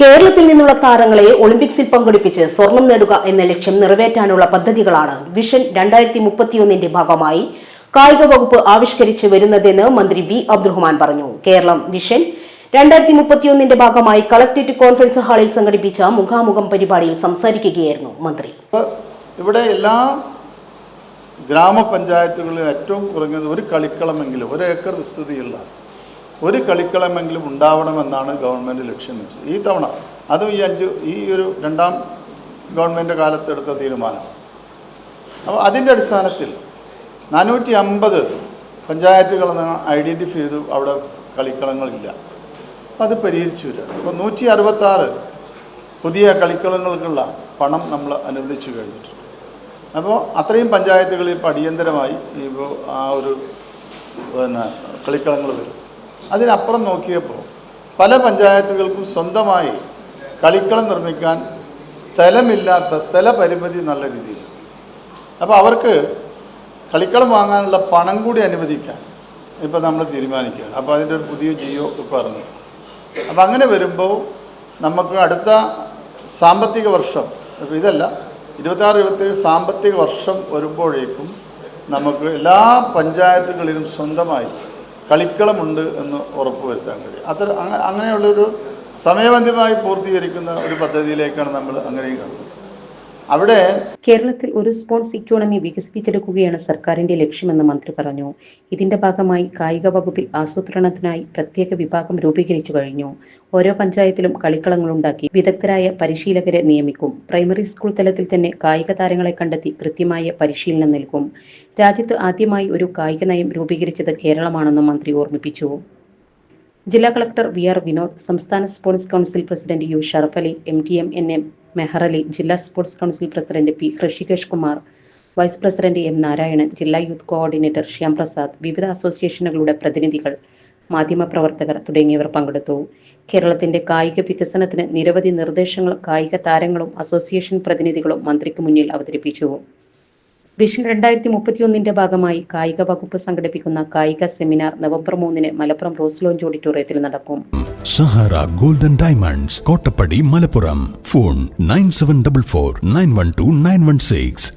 കേരളത്തിൽ നിന്നുള്ള താരങ്ങളെ ഒളിമ്പിക്സിൽ പങ്കെടുപ്പിച്ച് സ്വർണം നേടുക എന്ന ലക്ഷ്യം നിറവേറ്റാനുള്ള പദ്ധതികളാണ് വിഷൻ രണ്ടായിരത്തി മുപ്പത്തിയൊന്നിന്റെ ഭാഗമായി കായിക വകുപ്പ് ആവിഷ്കരിച്ചു വരുന്നതെന്ന് മന്ത്രി വി അബ്ദുറഹ്മാൻ പറഞ്ഞു. കേരളം വിഷൻ രണ്ടായിരത്തി മുപ്പത്തിയൊന്നിന്റെ ഭാഗമായി കളക്ടറേറ്റ് കോൺഫറൻസ് ഹാളിൽ സംഘടിപ്പിച്ച മുഖാമുഖം പരിപാടിയിൽ സംസാരിക്കുകയായിരുന്നു മന്ത്രി. ഇവിടെ എല്ലാ ഗ്രാമപഞ്ചായത്തുകളിലും ഏറ്റവും കുറഞ്ഞത് ഒരു കളിക്കളമെങ്കിലും ഒരു ഏക്കർ വിസ്തൃതിയുള്ള ഒരു കളിക്കളമെങ്കിലും ഉണ്ടാവണമെന്നാണ് ഗവൺമെന്റ് ലക്ഷ്യം വെച്ചത്. ഈ തവണ അതും ഈ അഞ്ച് ഈ ഒരു രണ്ടാം ഗവൺമെന്റ് കാലത്തെടുത്ത തീരുമാനം. അപ്പോൾ അതിന്റെ അടിസ്ഥാനത്തിൽ നാനൂറ്റി അമ്പത് പഞ്ചായത്തുകളെന്ന് ഐഡന്റിഫൈ ചെയ്തു അവിടെ കളിക്കളങ്ങളില്ല. അപ്പോൾ അത് പരിഹരിച്ചു വരികയാണ് അപ്പോൾ നൂറ്റി അറുപത്താറ് പുതിയ കളിക്കളങ്ങൾക്കുള്ള പണം നമ്മൾ അനുവദിച്ചു കഴിഞ്ഞിട്ടുണ്ട്. അപ്പോൾ അത്രയും പഞ്ചായത്തുകളിൽ ഇപ്പോൾ അടിയന്തരമായി ഇപ്പോൾ ആ ഒരു പിന്നെ കളിക്കളങ്ങൾ വരും. അതിനപ്പുറം നോക്കിയപ്പോൾ പല പഞ്ചായത്തുകൾക്കും സ്വന്തമായി കളിക്കളം നിർമ്മിക്കാൻ സ്ഥലമില്ലാത്ത സ്ഥല പരിമിതി നല്ല രീതിയിൽ. അപ്പോൾ അവർക്ക് കളിക്കളം വാങ്ങാനുള്ള പണം കൂടി അനുവദിക്കാൻ ഇപ്പോൾ നമ്മൾ തീരുമാനിക്കുക അപ്പോൾ അതിന്റെ ഒരു പുതിയ ജിയോ ഇപ്പോൾ ഇറങ്ങി. അപ്പോൾ അങ്ങനെ വരുമ്പോൾ നമുക്ക് അടുത്ത സാമ്പത്തിക വർഷം ഇപ്പോൾ ഇതല്ല ഇരുപത്താറ് ഇരുപത്തേഴ് സാമ്പത്തിക വർഷം വരുമ്പോഴേക്കും നമുക്ക് എല്ലാ പഞ്ചായത്തുകളിലും സ്വന്തമായി കളിക്കളമുണ്ട് എന്ന് ഉറപ്പ് വരുത്താൻ കഴിയും. അത്ര അങ്ങ- അങ്ങനെയുള്ളൊരു സമയബന്ധിതമായി പൂർത്തീകരിക്കുന്ന ഒരു പദ്ധതിയിലേക്കാണ് നമ്മൾ അങ്ങനെയും കാണുന്നത് അവിടെ കേരളത്തിൽ ഒരു സ്പോർട്സ് ഇക്കോണമി വികസിപ്പിച്ചെടുക്കുകയാണ് സർക്കാരിന്റെ ലക്ഷ്യമെന്ന് മന്ത്രി പറഞ്ഞു. ഇതിന്റെ ഭാഗമായി കായിക വകുപ്പിൽ ആസൂത്രണത്തിനായി പ്രത്യേക വിഭാഗം രൂപീകരിച്ചു കഴിഞ്ഞു. ഓരോ പഞ്ചായത്തിലും കളിക്കളങ്ങളുണ്ടാക്കി വിദഗ്ധരായ പരിശീലകരെ നിയമിക്കും. പ്രൈമറി സ്കൂൾ തലത്തിൽ തന്നെ കായിക താരങ്ങളെ കണ്ടെത്തി കൃത്യമായ പരിശീലനം നൽകും. രാജ്യത്ത് ആദ്യമായി ഒരു കായിക നയം രൂപീകരിച്ചത് കേരളമാണെന്നും മന്ത്രി ഓർമ്മിപ്പിച്ചു. ജില്ലാ കളക്ടർ വി ആർ വിനോദ് സംസ്ഥാന sports council president U Sharafali M T M N M Meharali ജില്ലാ sports council president P Hrishikesh Kumar vice president M Narayanan ജില്ലാ യൂത്ത് കോർഡിനേറ്റർ ശ്യാം പ്രസാദ് വിവിധ അസോസിയേഷനുകളുടെ പ്രതിനിധികൾ മാധ്യമപ്രവർത്തകർ തുടങ്ങിയവർ പങ്കെടുത്തു. കേരളത്തിന്റെ കായിക വികസനത്തിന് നിരവധി നിർദ്ദേശങ്ങൾ കായിക താരങ്ങളും അസോസിയേഷൻ പ്രതിനിധികളും മന്ത്രിക്ക് മുന്നിൽ അവതരിപ്പിച്ചു. വിഷൻ രണ്ടായിരത്തി മുപ്പത്തിയൊന്നിന്റെ ഭാഗമായി കായിക വകുപ്പ് സംഘടിപ്പിക്കുന്ന കായിക സെമിനാർ നവംബർ മൂന്നിന് മലപ്പുറം റോസ് ലോഞ്ച് ഓഡിറ്റോറിയത്തിൽ നടക്കും. Sahara golden diamonds Kottappadi Malappuram. Phone nine seven double four nine one two nine one six.